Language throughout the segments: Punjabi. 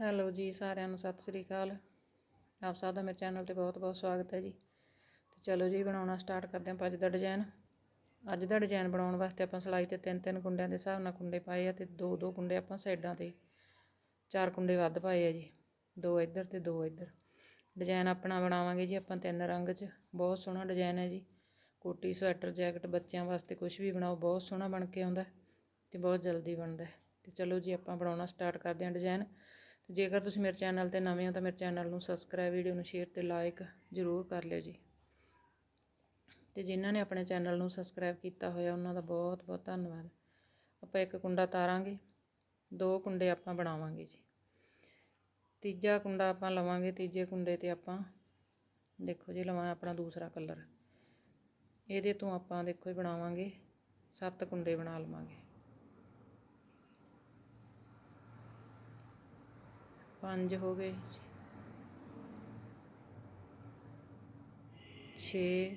ਹੈਲੋ ਜੀ ਸਾਰਿਆਂ ਨੂੰ, ਸਤਿ ਸ੍ਰੀ ਅਕਾਲ। ਆਪ ਸਭ ਦਾ ਮੇਰੇ ਚੈਨਲ ਤੇ ਬਹੁਤ-ਬਹੁਤ ਸਵਾਗਤ ਹੈ ਜੀ। ਤੇ ਚਲੋ ਜੀ, ਬਣਾਉਣਾ ਸਟਾਰਟ ਕਰਦੇ ਹਾਂ ਅੱਜ ਦਾ ਡਿਜ਼ਾਈਨ ਅੱਜ ਦਾ ਡਿਜ਼ਾਈਨ ਬਣਾਉਣ ਵਾਸਤੇ ਆਪਾਂ ਸਲਾਈ ਤੇ ਤਿੰਨ ਤਿੰਨ ਕੁੰਡਿਆਂ ਦੇ ਹਿਸਾਬ ਨਾਲ ਕੁੰਡੇ ਪਾਏ ਆ ਤੇ ਦੋ ਦੋ ਕੁੰਡੇ ਆਪਾਂ ਸਾਈਡਾਂ ਤੇ ਚਾਰ ਕੁੰਡੇ ਵੱਧ ਪਾਏ ਆ ਜੀ। ਦੋ ਇੱਧਰ ਤੇ ਦੋ ਇੱਧਰ। ਡਿਜ਼ਾਈਨ ਆਪਣਾ ਬਣਾਵਾਂਗੇ ਜੀ ਆਪਾਂ ਤਿੰਨ ਰੰਗ 'ਚ। ਬਹੁਤ ਸੋਹਣਾ ਡਿਜ਼ਾਈਨ ਹੈ ਜੀ। ਕੋਟੀ, ਸਵੈਟਰ, ਜੈਕਟ ਬੱਚਿਆਂ ਵਾਸਤੇ ਕੁਝ ਵੀ ਬਣਾਓ, ਬਹੁਤ ਸੋਹਣਾ ਬਣ ਕੇ ਆਉਂਦਾ ਤੇ ਬਹੁਤ ਜਲਦੀ ਬਣਦਾ ਹੈ। ਤੇ ਚਲੋ ਜੀ ਆਪਾਂ ਬਣਾਉਣਾ ਸਟਾਰਟ ਕਰਦੇ ਹਾਂ ਡਿਜ਼ਾਈਨ ਜੇਕਰ ਤੁਸੀਂ ਮੇਰੇ ਚੈਨਲ ਤੇ ਨਵੇਂ ਹੋ ਤਾਂ ਮੇਰੇ ਚੈਨਲ ਨੂੰ ਸਬਸਕ੍ਰਾਈਬ ਵੀਡੀਓ ਨੂੰ ਸ਼ੇਅਰ ਤੇ ਲਾਈਕ ਜ਼ਰੂਰ ਕਰ ਲਿਓ ਜੀ। ਤੇ ਜਿਨ੍ਹਾਂ ਨੇ ਆਪਣੇ ਚੈਨਲ ਨੂੰ ਸਬਸਕ੍ਰਾਈਬ ਕੀਤਾ ਹੋਇਆ, ਉਹਨਾਂ ਦਾ ਬਹੁਤ ਬਹੁਤ ਧੰਨਵਾਦ। ਆਪਾਂ ਇੱਕ ਕੁੰਡਾ ਤਾਰਾਂਗੇ, ਦੋ ਕੁੰਡੇ ਆਪਾਂ ਬਣਾਵਾਂਗੇ ਜੀ। ਤੀਜਾ ਕੁੰਡਾ ਆਪਾਂ ਲਵਾਂਗੇ, ਤੀਜੇ ਕੁੰਡੇ ਤੇ ਆਪਾਂ, ਦੇਖੋ ਜੀ, ਲਵਾਂ ਆਪਣਾ ਦੂਸਰਾ ਕਲਰ ਇਹਦੇ ਤੋਂ ਆਪਾਂ ਦੇਖੋ ਜੀ, ਬਣਾਵਾਂਗੇ, ਸੱਤ ਕੁੰਡੇ ਬਣਾ ਲਵਾਂਗੇ। ਪੰਜ ਹੋ ਗਏ ਛੇ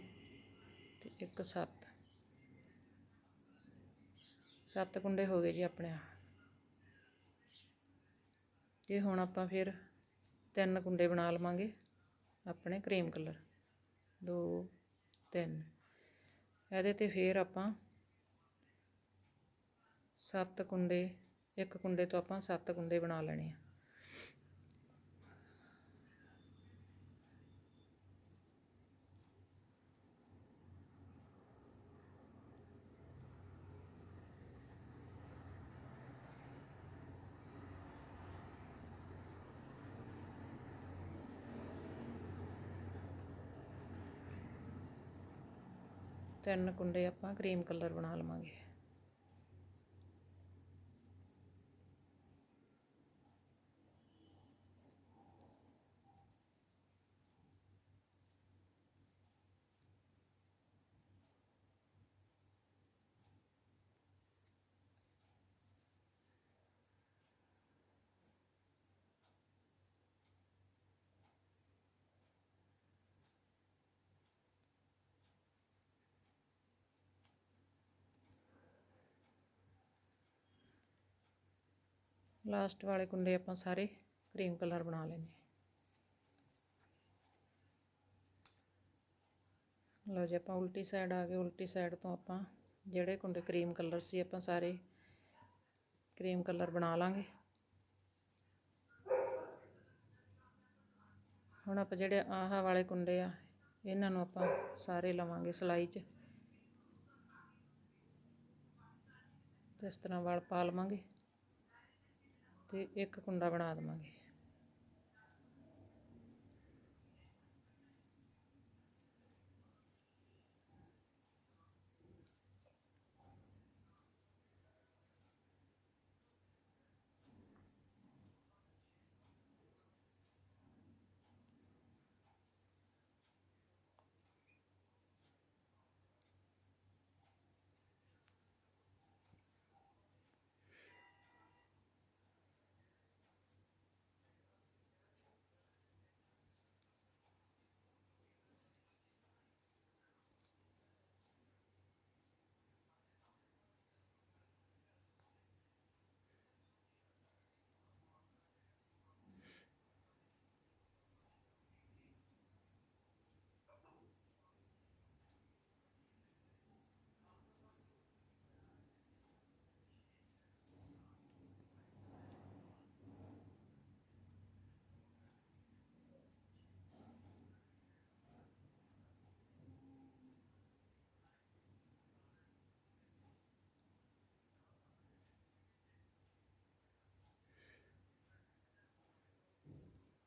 ਤੇ ਇੱਕ ਸੱਤ। ਸੱਤ ਕੁੰਡੇ ਹੋ ਗਏ ਜੀ ਆਪਣੇ ਆ ਤੇ ਹੁਣ ਆਪਾਂ ਫਿਰ ਤਿੰਨ ਕੁੰਡੇ ਬਣਾ ਲਵਾਂਗੇ ਆਪਣੇ ਕਰੀਮ ਕਲਰ। ਦੋ, ਤਿੰਨ। ਇਹਦੇ ਤੇ ਫਿਰ ਆਪਾਂ ਸੱਤ ਕੁੰਡੇ, ਇੱਕ ਕੁੰਡੇ ਤੋਂ ਆਪਾਂ ਸੱਤ ਕੁੰਡੇ ਬਣਾ ਲੈਣੇ ਆ। ਤਿੰਨ ਕੁੰਡੇ ਆਪਾਂ ਕਰੀਮ ਕਲਰ ਬਣਾ ਲਵਾਂਗੇ। ਲਾਸਟ ਵਾਲੇ ਕੁੰਡੇ ਆਪਾਂ ਸਾਰੇ ਕਰੀਮ ਕਲਰ ਬਣਾ ਲੈਣੇ ਲਓ ਜੀ, ਆਪਾਂ ਉਲਟੀ ਸਾਈਡ ਆ ਗਏ। ਉਲਟੀ ਸਾਈਡ ਤੋਂ ਆਪਾਂ ਜਿਹੜੇ ਕੁੰਡੇ ਕਰੀਮ ਕਲਰ ਸੀ ਆਪਾਂ ਸਾਰੇ ਕਰੀਮ ਕਲਰ ਬਣਾ ਲਾਂਗੇ। ਹੁਣ ਆਪਾਂ ਜਿਹੜੇ ਆਹ ਵਾਲੇ ਕੁੰਡੇ ਆ, ਇਹਨਾਂ ਨੂੰ ਆਪਾਂ ਸਾਰੇ ਲਵਾਂਗੇ ਸਲਾਈ 'ਚ। ਇਸ ਤਰ੍ਹਾਂ ਵਾਲ ਪਾ ਲਵਾਂਗੇ। ਅਤੇ ਇੱਕ ਕੁੰਡਾ ਬਣਾ ਦੇਵਾਂਗੇ।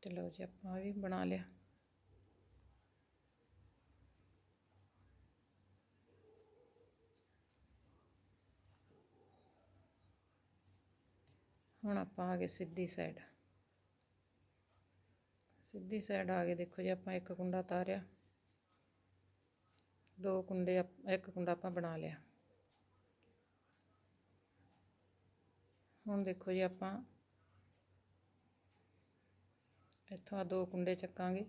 ਤੇ ਲਓ ਜੀ, ਆਪਾਂ ਵੀ ਬਣਾ ਲਿਆ। ਹੁਣ ਆਪਾਂ ਆ ਗਏ ਸਿੱਧੀ ਸਾਈਡ ਸਿੱਧੀ ਸਾਈਡ ਆ ਗਏ, ਦੇਖੋ ਜੀ, ਆਪਾਂ ਇੱਕ ਕੁੰਡਾ ਤਾਰਿਆ। ਦੋ ਕੁੰਡੇ ਇੱਕ ਕੁੰਡਾ ਆਪਾਂ ਬਣਾ ਲਿਆ। ਹੁਣ ਦੇਖੋ ਜੀ, ਆਪਾਂ ਇੱਥੋਂ ਆ ਦੋ ਕੁੰਡੇ ਚੱਕਾਂਗੇ।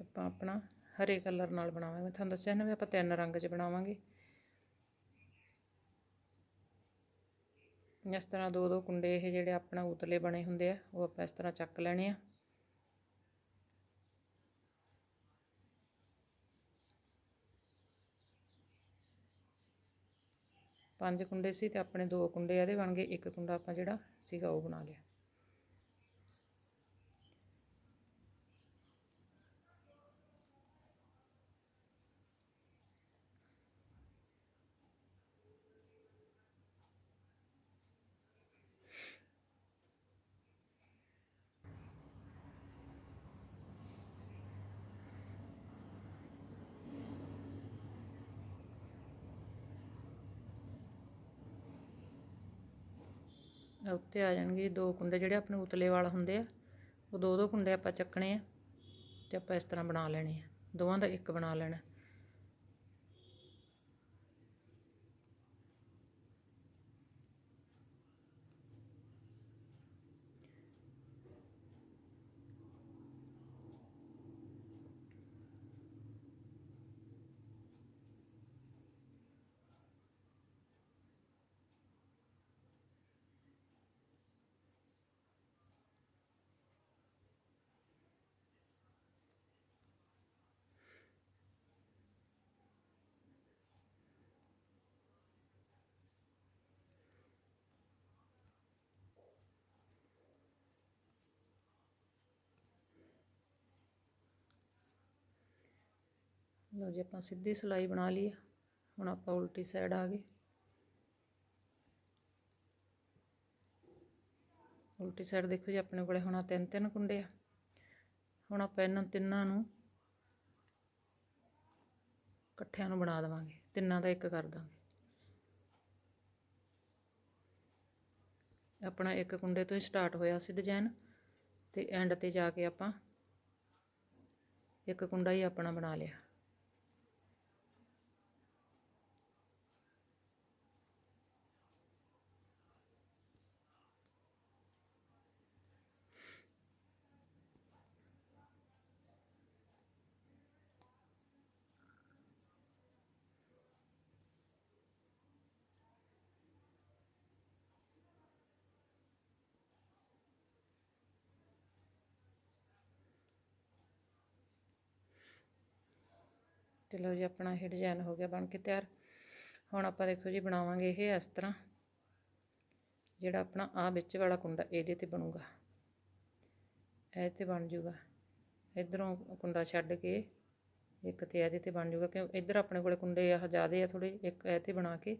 ਆਪਾਂ ਆਪਣਾ ਹਰੇ ਕਲਰ ਨਾਲ ਬਣਾਵਾਂਗੇ। ਮੈਂ ਤੁਹਾਨੂੰ ਦੱਸਿਆ ਨਾ ਵੀ ਆਪਾਂ ਤਿੰਨ ਰੰਗ 'ਚ ਬਣਾਵਾਂਗੇ। ਇਸ ਤਰ੍ਹਾਂ ਦੋ ਦੋ ਕੁੰਡੇ ਇਹ ਜਿਹੜੇ ਆਪਣਾ ਉਤਲੇ ਬਣੇ ਹੁੰਦੇ ਆ, ਉਹ ਆਪਾਂ ਇਸ ਤਰ੍ਹਾਂ ਚੱਕ ਲੈਣੇ ਆ। ਪੰਜ ਕੁੰਡੇ ਸੀ ਤੇ ਆਪਣੇ ਦੋ ਕੁੰਡੇ ਇਹਦੇ ਬਣ ਗਏ ਇੱਕ ਕੁੰਡਾ ਆਪਾਂ ਜਿਹੜਾ ਸੀਗਾ ਉਹ ਬਣਾ ਲਿਆ। ਉੱਤੇ ਆ ਜਾਣਗੇ ਦੋ ਕੁੰਡੇ ਜਿਹੜੇ ਆਪਣੇ ਉਤਲੇ ਵਾਲ ਹੁੰਦੇ ਆ, ਉਹ ਦੋ ਦੋ ਕੁੰਡੇ ਆਪਾਂ ਚੱਕਣੇ ਆ ਤੇ ਆਪਾਂ ਇਸ ਤਰ੍ਹਾਂ ਬਣਾ ਲੈਣੇ ਆ। ਦੋਵਾਂ ਦਾ ਇੱਕ ਬਣਾ ਲੈਣਾ। ਲਓ ਜੀ, ਆਪਾਂ ਸਿੱਧੀ ਸਿਲਾਈ ਬਣਾ ਲਈ ਆ। ਹੁਣ ਆਪਾਂ ਉਲਟੀ ਸਾਈਡ ਆ ਗਏ। ਉਲਟੀ ਸਾਈਡ ਦੇਖੋ ਜੀ, ਆਪਣੇ ਕੋਲੇ ਹੁਣ ਤਿੰਨ ਤਿੰਨ ਕੁੰਡੇ ਆ। ਹੁਣ ਆਪਾਂ ਇਹਨਾਂ ਤਿੰਨਾਂ ਨੂੰ ਇਕੱਠਿਆਂ ਨੂੰ ਬਣਾ ਦੇਵਾਂਗੇ। ਤਿੰਨਾਂ ਦਾ ਇੱਕ ਕਰ ਦਾਂਗੇ। ਆਪਣਾ ਇੱਕ ਕੁੰਡੇ ਤੋਂ ਹੀ ਸਟਾਰਟ ਹੋਇਆ ਸੀ ਡਿਜ਼ਾਈਨ ਤੇ ਐਂਡ ਤੇ ਜਾ ਕੇ ਆਪਾਂ ਇੱਕ ਕੁੰਡਾ ਹੀ ਆਪਣਾ ਬਣਾ ਲਿਆ। ਤੇ ਲਓ ਜੀ ਆਪਣਾ ਇਹ ਡਿਜ਼ਾਈਨ ਹੋ ਗਿਆ ਬਣ ਕੇ ਤਿਆਰ। ਹੁਣ ਆਪਾਂ ਦੇਖੋ ਜੀ ਬਣਾਵਾਂਗੇ ਇਹ ਇਸ ਤਰ੍ਹਾਂ, ਜਿਹੜਾ ਆਪਣਾ ਆ ਵਿੱਚ ਵਾਲਾ ਕੁੰਡਾ ਇਹਦੇ ਤੇ ਬਣੂਗਾ। ਇਹ ਤੇ ਬਣ ਜੂਗਾ। ਇਧਰੋਂ ਕੁੰਡਾ ਛੱਡ ਕੇ ਇੱਕ ਤੇ ਇਹਦੇ ਤੇ ਬਣ ਜੂਗਾ, ਕਿਉਂ ਇਧਰ ਆਪਣੇ ਕੋਲੇ ਕੁੰਡੇ ਆ ਜ਼ਿਆਦੇ ਆ ਥੋੜੇ ਇੱਕ ਇਹ ਤੇ ਬਣਾ ਕੇ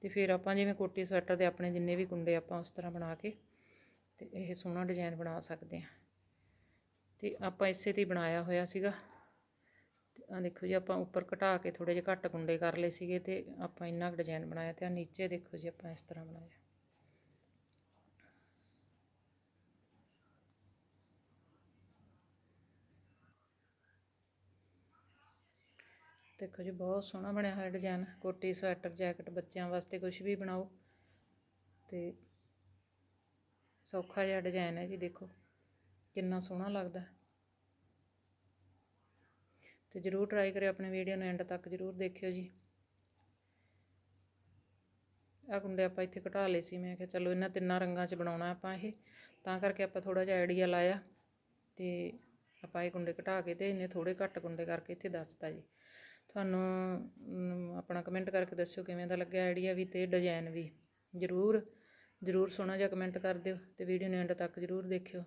ਤੇ ਫਿਰ ਆਪਾਂ ਜਿਵੇਂ ਕੋਟੀ ਸਵੈਟਰ ਦੇ ਆਪਣੇ ਜਿੰਨੇ ਵੀ ਕੁੰਡੇ ਆਪਾਂ ਉਸ ਤਰ੍ਹਾਂ ਬਣਾ ਕੇ ਤੇ ਇਹ ਸੋਹਣਾ ਡਿਜ਼ਾਈਨ ਬਣਾ ਸਕਦੇ ਆ ਤੇ ਆਪਾਂ ਇਸੇ ਤੇ ਹੀ ਬਣਾਇਆ ਹੋਇਆ ਸੀਗਾ। ਆ ਦੇਖੋ ਜੀ, ਆਪਾਂ ਉੱਪਰ ਘਟਾ ਕੇ ਥੋੜੇ ਜਿਹਾ ਘੱਟ ਗੁੰਡੇ ਕਰ ਲਏ ਸੀਗੇ ਤੇ ਆਪਾਂ ਇੰਨਾ ਕੁ ਡਿਜ਼ਾਈਨ ਬਣਾਇਆ ਤੇ ਆ ਨੀਚੇ ਦੇਖੋ ਜੀ, ਆਪਾਂ ਇਸ ਤਰ੍ਹਾਂ ਬਣਾਇਆ। ਦੇਖੋ ਜੀ, ਬਹੁਤ ਸੋਹਣਾ ਬਣਿਆ ਹੋਇਆ ਡਿਜ਼ਾਈਨ ਕੋਟੀ, ਸਵੈਟਰ, ਜੈਕਟ ਬੱਚਿਆਂ ਵਾਸਤੇ ਕੁਝ ਵੀ ਬਣਾਓ। ਤੇ ਸੌਖਾ ਜਿਹਾ ਡਿਜ਼ਾਈਨ ਹੈ ਜੀ, ਦੇਖੋ ਕਿੰਨਾ ਸੋਹਣਾ ਲੱਗਦਾ। ਤੇ ਜਰੂਰ ਟਰਾਈ ਕਰਿਓ ਆਪਣੀ ਵੀਡੀਓ ਨੂੰ ਐਂਡ ਤੱਕ ਜਰੂਰ ਦੇਖਿਓ ਜੀ। ਆ ਕੁੰਡੇ ਆਪਾਂ ਇੱਥੇ ਘਟਾ ਲਏ ਸੀ, ਮੈਂ ਕਿਹਾ ਚਲੋ ਇਹਨਾਂ ਤਿੰਨਾਂ ਰੰਗਾਂ 'ਚ ਬਣਾਉਣਾ ਆਪਾਂ ਇਹ। ਤਾਂ ਕਰਕੇ ਆਪਾਂ ਥੋੜਾ ਜਿਹਾ ਆਈਡੀਆ ਲਾਇਆ ਤੇ ਆਪਾਂ ਇਹ ਕੁੰਡੇ ਘਟਾ ਕੇ ਤੇ ਇਹਨੇ ਥੋੜੇ ਘੱਟ ਕੁੰਡੇ ਕਰਕੇ ਇੱਥੇ ਦੱਸਤਾ ਜੀ। ਤੁਹਾਨੂੰ ਆਪਣਾ ਕਮੈਂਟ ਕਰਕੇ ਦੱਸਿਓ ਕਿਵੇਂ ਦਾ ਲੱਗਿਆ ਆਈਡੀਆ ਵੀ ਤੇ ਡਿਜ਼ਾਈਨ ਵੀ। ਜਰੂਰ ਜਰੂਰ ਸੋਹਣਾ ਜਿਹਾ ਕਮੈਂਟ ਕਰ ਦਿਓ ਤੇ ਵੀਡੀਓ ਨੂੰ ਐਂਡ ਤੱਕ ਜਰੂਰ ਦੇਖਿਓ।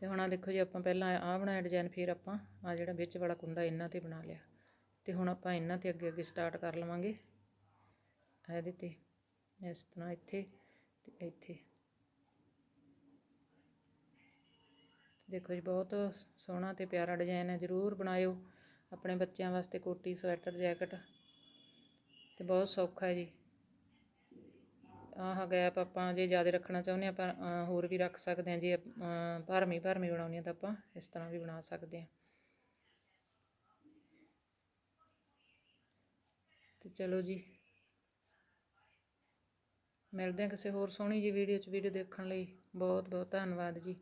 ਤੇ ਹੁਣ ਆ ਦੇਖੋ ਜੀ, ਆਪਾਂ ਪਹਿਲਾਂ ਆ ਬਣਾਇਆ ਡਿਜ਼ਾਈਨ ਫਿਰ ਆਪਾਂ ਆ ਜਿਹੜਾ ਵਿੱਚ ਵਾਲਾ ਕੁੰਡਾ ਇਹਨਾਂ ਤੇ ਬਣਾ ਲਿਆ। ਤੇ ਹੁਣ ਆਪਾਂ ਇਹਨਾਂ ਤੇ ਅੱਗੇ ਅੱਗੇ ਸਟਾਰਟ ਕਰ ਲਵਾਂਗੇ। ਇਹਦੇ ਤੇ, ਇਸ ਤਰ੍ਹਾਂ ਇੱਥੇ ਤੇ ਇੱਥੇ। ਦੇਖੋ ਜੀ, ਬਹੁਤ ਸੋਹਣਾ ਤੇ ਪਿਆਰਾ ਡਿਜ਼ਾਈਨ ਹੈ, ਜਰੂਰ ਬਣਾਇਓ ਆਪਣੇ ਬੱਚਿਆਂ ਵਾਸਤੇ ਕੋਟੀ, ਸਵੈਟਰ, ਜੈਕਟ। ਤੇ ਬਹੁਤ ਸੌਖਾ ਹੈ ਜੀ। ਆਹ ਗੈਪ ਆਪਾਂ ਜੇ ਜ਼ਿਆਦਾ ਰੱਖਣਾ ਚਾਹੁੰਦੇ ਆਪਾਂ ਹੋਰ ਵੀ ਰੱਖ ਸਕਦੇ ਹਾਂ, ਜੇ ਭਰਮੀ ਭਰਮੀ ਬਣਾਉਣੀ ਤਾਂ ਆਪਾਂ ਇਸ ਤਰ੍ਹਾਂ ਵੀ ਬਣਾ ਸਕਦੇ ਹਾਂ। ਤੇ ਚਲੋ ਜੀ। ਮਿਲਦੇ ਹਾਂ ਕਿਸੇ ਹੋਰ ਸੋਹਣੀ ਜੀ ਵੀਡੀਓ 'ਚ ਵੀਡੀਓ ਦੇਖਣ ਲਈ। ਬਹੁਤ ਬਹੁਤ ਧੰਨਵਾਦ ਜੀ।